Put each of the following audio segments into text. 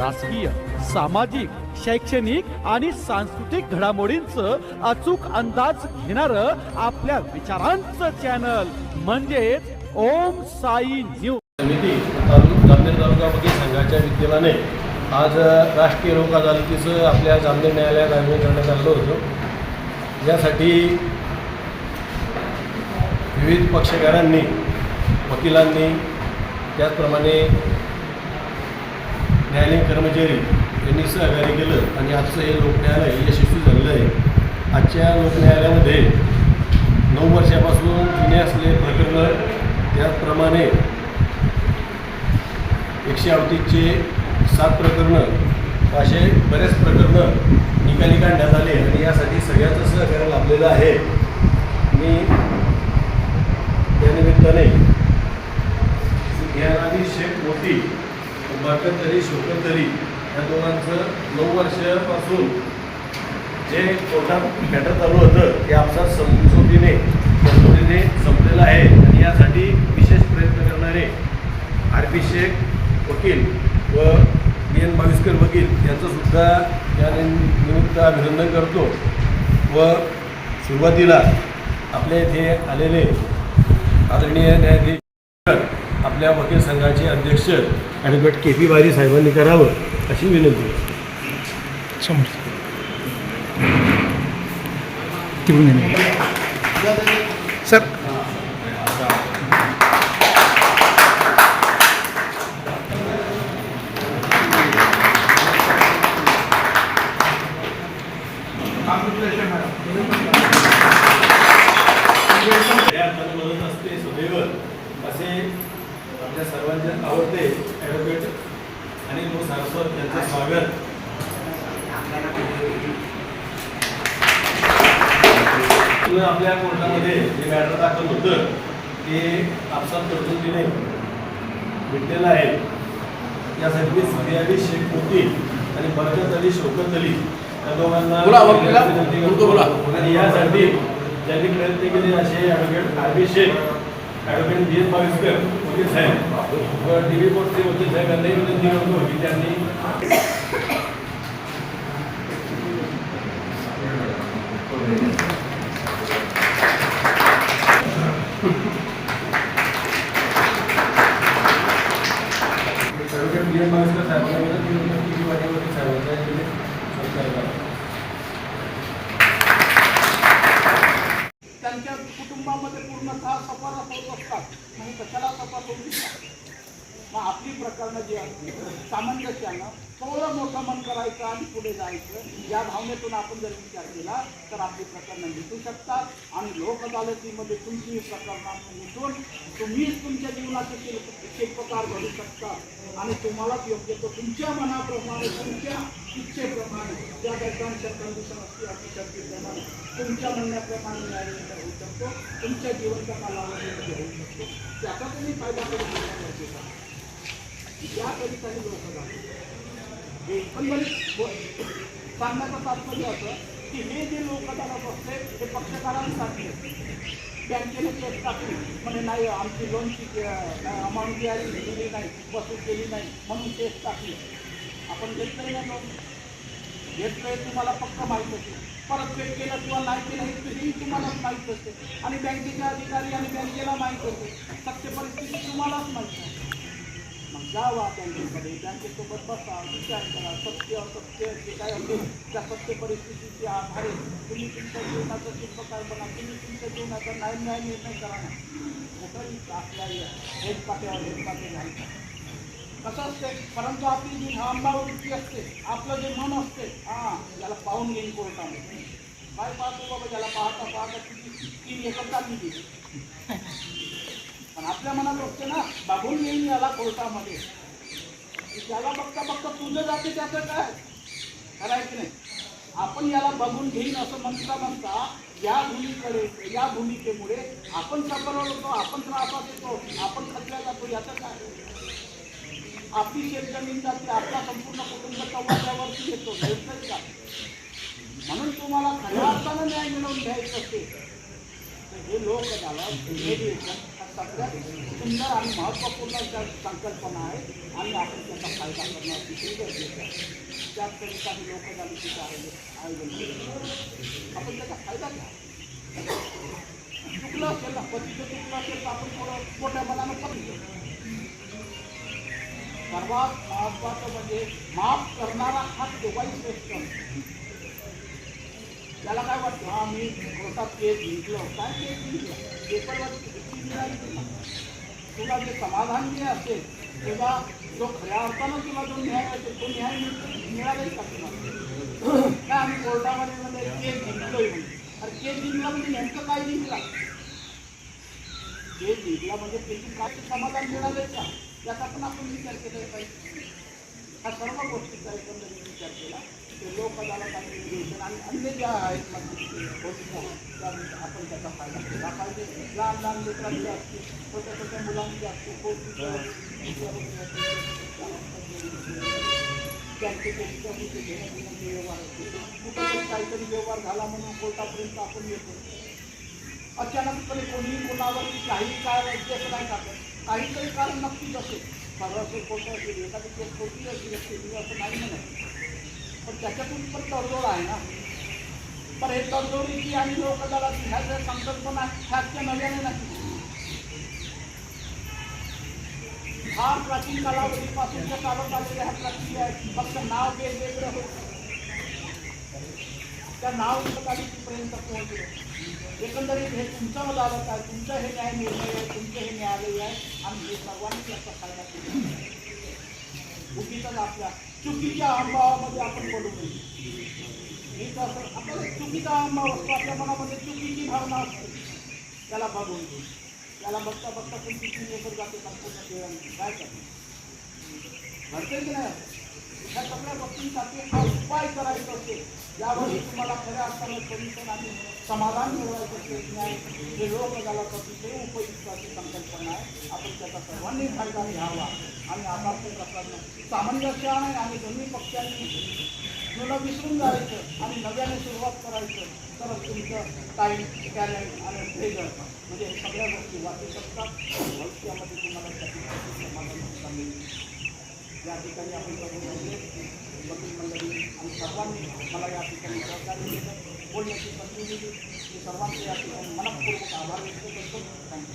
राजकीय सामाजिक शैक्षणिक आणि सांस्कृतिक घडामोडींचं अचूक अंदाज घेणार आपल्या विचारांचं चॅनल म्हणजेच ओम साई न्यूज समिती जामनेर तालुका संघाच्या विद्यमाने आज राष्ट्रीय लोक अदालतीचं आपल्या जामनेर न्यायालयात आयोजन करण्यात आलं होतं. यासाठी विविध पक्षकारांनी वकिलांनी त्याचप्रमाणे न्यायालयीन कर्मचारी यांनी सहकार्य केलं आणि आजचं हे लोकन्यायालय यशस्वी झालेलं आहे. आजच्या लोकन्यायालयामध्ये नऊ वर्षापासून जुने असलेले प्रकरणं त्याचप्रमाणे एकशे अडतीसचे सात प्रकरणं असे बरेच प्रकरणं निकाली काढण्यात आले आणि यासाठी सगळ्याचं सहकार्य लाभलेलं आहे. मी त्यानिमित्ताने निमित्ताने शेख मोती बरकत तरी शोकत तरी या दोघांचं नऊ वर्षापासून जे कोर्टात मॅटर चालू होतं ते आमच्या समजुतीने पद्धतीने संपलेलं आहे. आणि यासाठी विशेष प्रयत्न करणारे आर पी शेख वकील व बी. एन. बावीसकर वकील यांचंसुद्धा या निमित्त अभिनंदन करतो. व सुरुवातीला आपल्या इथे आलेले आदरणीय न्यायाधीश आपल्या वकील संघाचे अध्यक्ष ॲडव्होकेट के पी बारी साहेबांनी करावं अशी विनंती. सर या अर्थाने मदत असते सदैव असे आपल्या सर्वांचे आवडते ॲडव्होकेट आणि मग सारस्वत यांचं स्वागत. आपल्या कोर्टामध्ये जे मॅटर दाखल होतं ते आपसात तरतुदीने भेटलेलं आहे. यासाठी मी सुर्याली शेख मोती आणि बरकत अली शौकत अली या दोघांना. आणि यासाठी ज्यांनी प्रयत्न केले असे advocate R B Shaikh advocate B S Baviskar वकील साहेब व डी बी कोर्टचे वकील साहेब यांनाही विनंती करतो की त्यांनी ॲडव्होकेट बी एस बाविस्कर साहेबांना विनंती करतो की माझ्या वकील साहेबांचा यामध्ये सहकार्य करा. त्यांच्या कुटुंबामध्ये पूर्णतः होत असतात म्हणजे कशाला सफार होऊ मग आपली प्रकरणं जी आहेत सामंजस्यानं थोडं मोठं मन करायचं आणि पुढे जायचं या भावनेतून आपण जर विचार केला तर आपली प्रकरणं मिटू शकतात. आणि लोक अदालतीमध्ये तुमची प्रकरणं मिटून तुम्हीच तुमच्या जीवनाचे शिल्प शिल्पकार घडू शकता आणि तुम्हालाच योग्य तो तुमच्या मनाप्रमाणे तुमच्या इच्छेप्रमाणे ज्या घटकांच्या कंडिशन असते अटी शक्तीप्रमाणे तुमच्या म्हणण्याप्रमाणे न्याय होऊ शकतो. तुमच्या जीवनच्या कालावधीमध्ये होऊ शकतो. त्याचा तुम्ही फायदा करून घेणं गरजेचं आहे. याकरिता हे लोक जातात. हे एकंदरीत म्हणजे सांगण्याचं तात्पर्य असं की हे जे लोक अदालत असते हे पक्षकारांसाठी बँकेने केस टाकली. म्हणजे नाही आमची लोनची अमाऊंट जी आहे दिली नाही वसूल केली नाही म्हणून केस टाकली. आपण घेतलं नाही लोन घेतलंय तुम्हाला पक्क माहीत असेल. परत केलं किंवा नाही केलं हे तरीही तुम्हालाच माहीत असते आणि बँकेचे अधिकारी आणि बँकेला माहीत असते सत्य परिस्थिती तुम्हालाच माहीत आहे. मग जावा बँकेकडे. बँकेसोबत बसा. विचार करा. सत्य असत्य जे काय असेल त्या सत्य परिस्थितीचे आधारे तुम्ही तुमच्या जीवनाचा शिल्पकार बना. तुम्ही तुमच्या जीवनाचा न्याय न्याय निर्णय करा ना. कुठंही आपल्या हेच पाट्यावर हेच पाटे घालता कसं असते? परंतु आपली जी अंबावृत्ती असते आपलं जे मन असते हां त्याला पाहून घेईन कोर्टामध्ये. काय पाहतो बाबा ज्याला पाहता पाहता किती ती एकत्र चालली गेली. पण आपल्या मनात असते ना बघून येईन याला कोर्टामध्ये. त्याला बघता बघता तुझं जाते त्याचं काय? खरं की नाही? आपण याला बघून घेईन असं म्हणता म्हणता या भूमिकडे या भूमिकेमुळे आपण सफर होतो आपण त्रासात येतो आपण खचल्या जातो याचं काय? आपली शेतजमीन जाते आपला संपूर्ण कुटुंब कवल्यावरती येतो. हेच का? म्हणून तुम्हाला खऱ्या अर्थानं न्याय मिळवून घ्यायचं असते. तर हे लोक झाला सगळ्यात सुंदर आणि महत्त्वपूर्ण संकल्पना आहे आणि आपण त्याचा फायदा करणं तिथे गरजेचं आहे. त्याकरिता मी लोकजागृतीचं आयोजन आयोजन केलं आपण त्याचा फायदा घ्या. चुकलं असेल ना पतीचं चुकलं असेल तर आपण थोडं मोठ्या मनानं करून घेऊ सर्वात महत्वाचं म्हणजे माफ करणारा हा दोघाही श्रेष्ठ. त्याला काय वाटतं? हा मी कोर्टात केस जिंकलो काय केस जिंकलं? पेपरवर मिळाली तुला जे समाधान जे असेल तेव्हा जो खऱ्या अर्थानं तुला जो न्याय असेल तो न्याय मिळतो. का तुला? काय आम्ही कोर्टामध्ये म्हणजे केस जिंकलोय म्हणजे अरे केस जिंकला म्हणजे नेमकं काय जिंकला? केस जिंकला म्हणजे त्याची काय समाधान मिळालंय का? याचा पण आपण विचार केला पाहिजे ह्या सर्व गोष्टीचा एकंदरीत विचार केला. ते लोक अदालत आणि आणि अन्य ज्या आहेत गोष्टी आपण त्याचा फायदा केला पाहिजे. लहान लहान लेकरांचे असतील छोट्या छोट्या मुलांचे असतील त्यांचे व्यवहार असते कुठं काहीतरी व्यवहार झाला म्हणून कोर्टापर्यंत आपण येतो. अचानकपणे कोणीही कोणावरती काही काय केस नाही टाकत काहीतरी कारण नक्कीच असेल खरं असेल खोटं असेल एखादी केस खोटी असेल असेल असं नाही म्हणत पण त्याच्यातून पण तडजोड आहे ना पण हे तडजोडीची आणि लोक ह्या ज्या संकल्पना ह्याच्या नव्याने नाही फार प्राचीन कालावधीपासूनच्या चालत आलेल्या ह्या प्रक्रिया आहेत फक्त नाव वेगवेगळं होतं त्या नाव पर्यंत पोहोचले एकंदरीत हे तुमचं अदालत आहे तुमचं हे न्याय निर्णय आहे? तुमचं हे न्यायालय आहे? आणि हे सर्वांनी याचा फ़ायदा केला आपल्या चुकीच्या अहंभावामध्ये आपण पडू नये. मी तर आपल्याला चुकीचा अहंभाव असतो. आपल्या मनामध्ये चुकीची भावना असते. त्याला बघून त्याला बघता बघता किती लेकर जाते संपूर्ण देवांची काय करते घडते की नाही? ह्या सगळ्या गोष्टींसाठी हा उपाय करायचा असेल यावर तुम्हाला खऱ्या अर्थानं सोल्युशन आणि समाधान मिळवायचं प्रयत्न आहे हे लोक अदालत अतिशय उपयुक्त अशी संकल्पना आहे. आपण त्याचा सर्वांनी फायदा घ्यावा आणि आपापल्या प्रकारनं सामंजस्याने आणि दोन्ही पक्षांनी जुनं विसरून जायचं आणि नव्याने सुरुवात करायचं तर तुमचं टाईम टॅलेंट आणि ट्रेजर म्हणजे सगळ्या गोष्टी वाचू शकतात. भविष्यामध्ये तुम्हाला त्याची समाधान मिळेल या ठिकाणी आपण सर्व म्हणजे मंडळी आणि सर्वांनी मला या ठिकाणी सहकार्य बोलण्याची संधी दिली. मी सर्वांचे या ठिकाणी मनपूर्वक आभार व्यक्त करतो. थँक्यू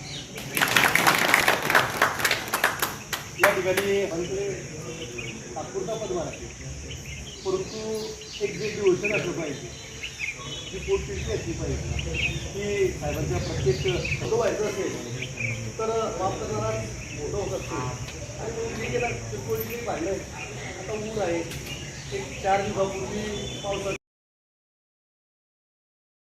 या ठिकाणी आमचे तात्पुरता पदभार आहे परंतु एक जी योजना असली पाहिजे. ती पोटतिष्ठी असली पाहिजे. की साहेबांच्या प्रत्येक फोटो व्हायचं असेल तर माफ करणारा मोठं होत असतो. आणि म्हणून जे गेला चिरकोळी जे पाहिलं आता ऊन आहे एक चार दिवसापूर्वी पावसाचं